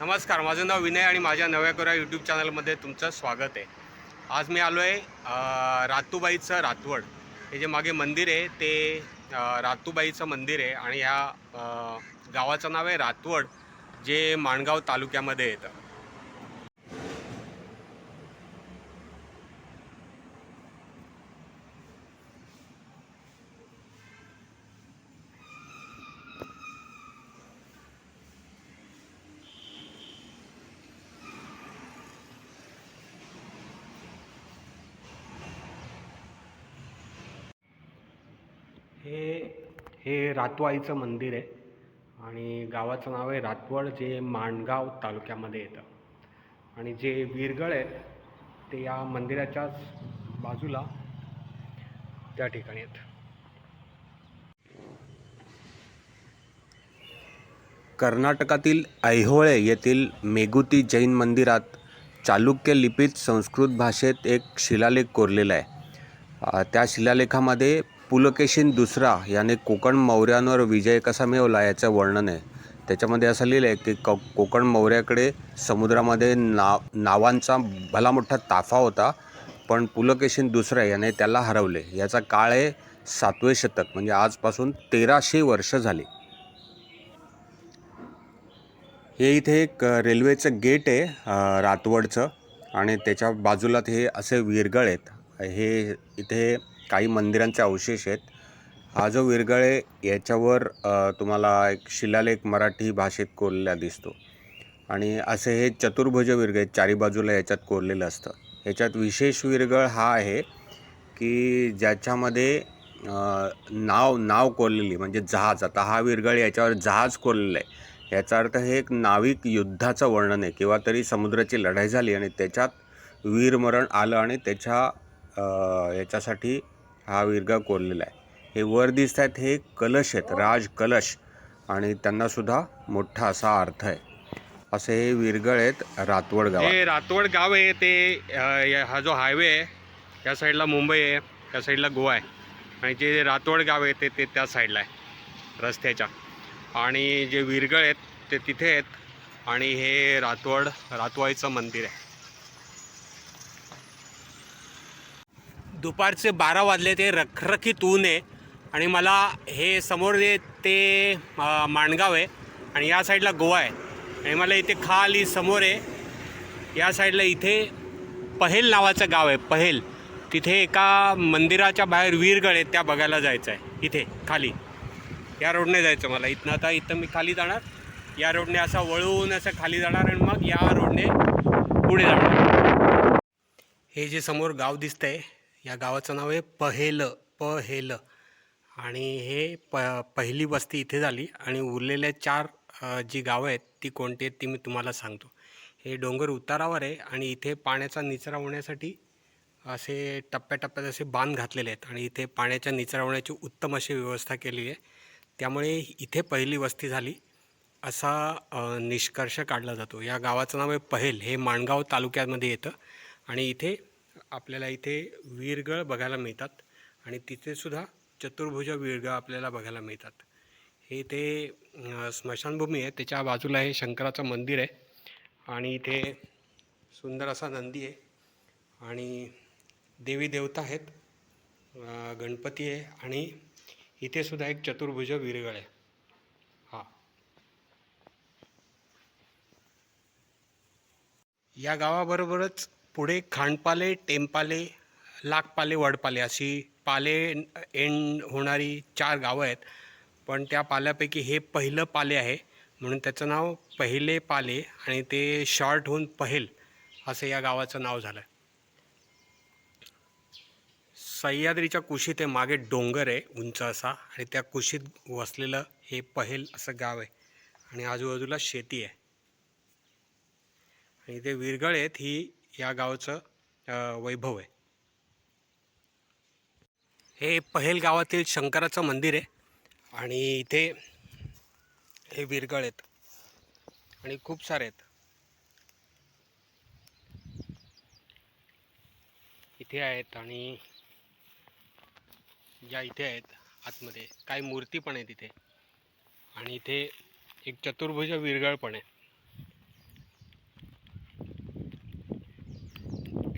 नमस्कार माझं नाव विनय आणि माझ्या नव्या कोऱ्या यूट्यूब चॅनलमध्ये तुमचं स्वागत आहे. आज मी आलो आहे रातूबाईचं रातवड. हे जे मागे मंदिर आहे ते रातूबाईचं मंदिर आहे आणि ह्या गावाचं नाव आहे रातवड जे माणगाव तालुक्यामध्ये येतं हे हे रातवाईचं मंदिर आहे आणि गावाचं नाव आहे रातवड जे माणगाव तालुक्यामध्ये येतं. आणि जे वीरगळ आहेत ते या मंदिराच्याच बाजूला त्या ठिकाणी आहेत कर्नाटकातील ऐहोळे येथील मेगुती जैन मंदिरात चालुक्य लिपीत संस्कृत भाषेत एक शिलालेख कोरलेला आहे. त्या शिलालेखामध्ये पुलकेशीन दुसरा याने कोकण मौर्यांवर विजय कसा मिळवला याचं वर्णन. आहे त्याच्यामध्ये असं लिहिलं आहे की को कोकण मौर्याकडे समुद्रामध्ये नाव नावांचा भला मोठा ताफा होता पण पुलकेशीन दुसरा याने त्याला हरवले. याचा काळ आहे सातवे शतक म्हणजे आजपासून तेराशे वर्ष झाली. हे इथे एक रेल्वेचं गेट आहे रातवडचं आणि त्याच्या बाजूला ते असे विरगळ आहेत. हे इथे काही मंदिरांचे अवशेष आहेत. हा जो विरगळ आहे याच्यावर तुम्हाला एक शिलालेख मराठी भाषेत कोरलेला दिसतो. आणि असे हे चतुर्भुज विरगळ आहेत चारी बाजूला याच्यात कोरलेलं असतं. ह्याच्यात विशेष विरगळ हा आहे की ज्याच्यामध्ये नाव नाव कोरलेली म्हणजे जहाज. आता हा विरगळ याच्यावर जहाज कोरलेलं आहे. याचा अर्थ हे एक नाविक युद्धाचं वर्णन आहे. किंवा तरी समुद्राची लढाई झाली आणि त्याच्यात वीरमरण आलं आणि त्याच्या याच्यासाठी हा विरगा कोरलेला आहे. हे वर दिसत आहेत हे कलश आहेत राज कलश. आणि त्यांनासुद्धा मोठा असा अर्थ आहे. असे हे विरगळ आहेत रातवड गाव हे रातवड गाव आहे ते हा जो हायवे आहे या साईडला मुंबई आहे त्या साईडला गोवा आहे. आणि जे रातवड गाव आहे ते ते त्या साईडला आहे रस्त्याच्या. आणि जे विरगळ आहेत ते तिथे आहेत. आणि हे रातवड रातवाईचं मंदिर आहे. दुपारचे बारा वाजले ते रखरखीत ऊन आहे. आणि मला हे समोर जे ते माणगाव आहे आणि या साईडला गोवा आहे. आणि मला इथे खाली समोर आहे या साईडला इथे पहेल नावाचं गाव आहे पहेल. तिथे एका मंदिराच्या बाहेर वीरगड आहे त्या बघायला जायचं आहे. इथे खाली. या रोडने जायचं मला. इथनं आता इथं मी खाली जाणार. या रोडने असं वळून असं खाली जाणार आणि मग या रोडने पुढे जाणार. हे जे समोर गाव दिसतंय या गावाचं नाव आहे पहेल पहेल. आणि हे प पहिली वस्ती इथे झाली आणि उरलेल्या चार जी गावं आहेत ती कोणती आहेत ती मी तुम्हाला सांगतो. हे डोंगर उतारावर आहे आणि इथे पाण्याचा निचरा होण्यासाठी असे टप्प्याटप्प्यात असे बांध घातलेले आहेत आणि इथे पाण्याच्या निचरा होण्याची उत्तम अशी व्यवस्था केली आहे. त्यामुळे इथे पहिली वस्ती झाली. असा निष्कर्ष काढला जातो. या गावाचं नाव आहे पहेल. हे माणगाव तालुक्यामध्ये येतं. आणि इथे आपल्याला इथे वीरगळ बघायला मिळतात आणि तिथेसुद्धा चतुर्भुज वीरगळ आपल्याला बघायला मिळतात. हे ते स्मशानभूमी आहे. त्याच्या बाजूला हे शंकराचं मंदिर आहे. आणि इथे सुंदर असा नंदी आहे. आणि देवी देवता आहेत. गणपती आहे. आणि इथे सुद्धा एक चतुर्भुज वीरगळ आहे. हा. या गावाबरोबरच पुढे खांडपाले टेंपाले लाखपाले वडपाले अशी पाले एंड होणारी चार गावं आहेत. पण त्या पाल्यापैकी हे पहिलं पाले आहे. म्हणून त्याचं नाव पहिले पाले आणि ते शॉर्ट होऊन पहेल असं या गावाचं नाव झालं सह्याद्रीच्या कुशीत हे मागे डोंगर आहे उंच असा. आणि त्या कुशीत वसलेलं हे पहेल असं गाव आहे. आणि आजूबाजूला शेती आहे. आणि ते विरगळ आहेत ही या गावाचं वैभव आहे. हे पहेल गावातील शंकराचं मंदिर आहे आणि इथे हे विरगळ आहेत आणि खूप सारे आहेत. इथे आहेत आणि ज्या इथे आहेत आतमध्ये. काही मूर्ती पण आहे तिथे आणि इथे एक चतुर्भुज विरगळ पण आहे.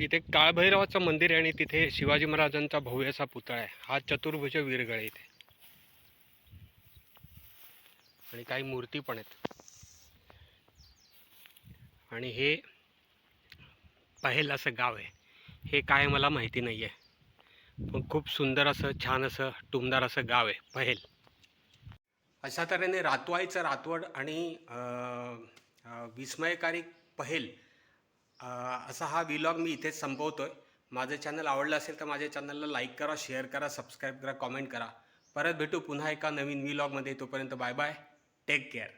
इथे काळभैरवाचं मंदिर आहे आणि तिथे शिवाजी महाराजांचा भव्य असा पुतळा आहे. हा चतुर्भुज वीरगळ आहे इथे. आणि काही मूर्ती पण आहेत. आणि हे पहेल असं गाव आहे. हे काय मला माहिती नाही आहे पण खूप सुंदर असं छान असं टुमदार असं गाव आहे. पहेल. अशा तऱ्हेने रातवाईचं रातवड आणि विस्मयकारी पहेल. असा हा विलॉग मी इथेच संपवतो आहे माझं चॅनल आवडलं असेल तर माझ्या चॅनलला लाईक करा शेअर करा सबस्क्राईब करा कॉमेंट करा. परत भेटू पुन्हा एका नवीन विलॉगमध्ये तोपर्यंत बाय बाय टेक केअर